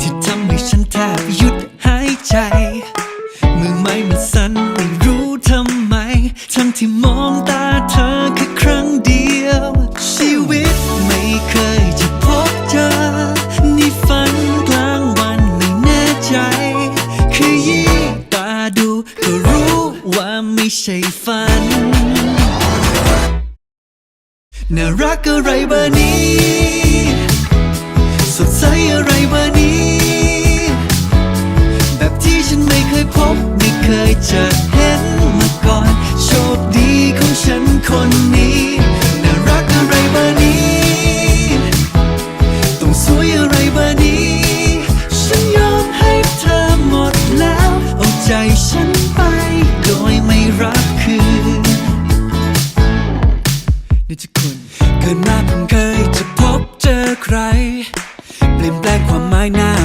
ที่ทำให้ฉันแทบหยุดหายใจ มือไม้มันสั่นไม่รู้ทำไม ทั้งที่มองตาเธอแค่ครั้งเดียว ชีวิตไม่เคยจะพบเจอในฝันกลางวันไม่แน่ใจ คือยี่ตาดูก็รู้ว่าไม่ใช่ฝันน่ารักอะไรเบอร์นี้ เจะเห็นมาก่อน โชคดีของฉันคนนี้น่ารักอะไรเบอร์นี้ ต้องสวยอะไรเบอร์นี้ ฉันยอมให้เธอหมดแล้ว เอาใจฉันไป โดยไม่รับคืนนี่จะคุณเกิดมาเพิ่งเคยจะพบเจอใคร เปลี่ยนแปลงความหมายน่า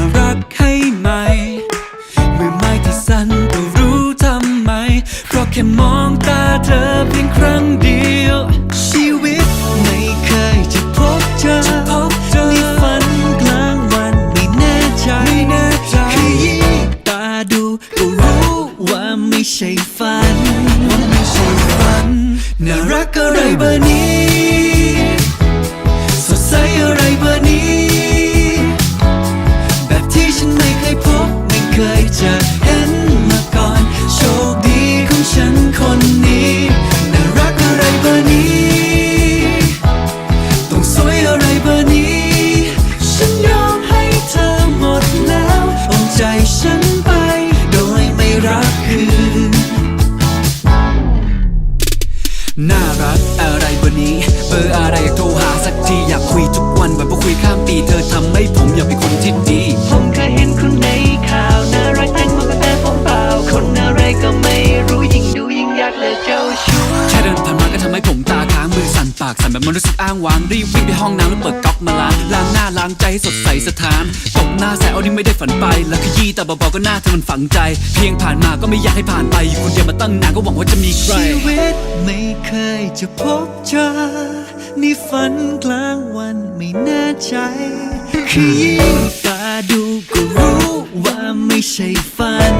แค่มองตาเธอเพียงครั้งเดียว ชีวิตไม่เคยจะพบเจอพบเจอในฝันกลางวันไม่แน่ใจไม่แน่ใจคือยิ่งตาดูก็รู้ว่าไม่ใช่ฝันว่าไม่ใช่ฝันน่ารักอะไรเบอร์นี้ ปากสั่นแบบมันรู้สึกอ้างว้างรีบวิ่งไปห้องน้ำแล้วเปิดก๊อกมาล้างล้างหน้าล้างใจให้สดใสสถานตบหน้าแซวนี่ไม่ได้ฝันไป แล้วขยี้แต่เบาๆก็หน้าเธอมันฝังใจ เพียงผ่านมาก็ไม่อยากให้ผ่านไปอยู่คนเดียวมาตั้งนานก็หวังว่าจะมีใครชีวิตไม่เคยจะพบเจอในฝันกลางวันไม่แน่ใจ คือยิ่งตาดูก็รู้ว่าไม่ใช่ฝัน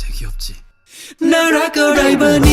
되게 없지น่ารักอะไ ี้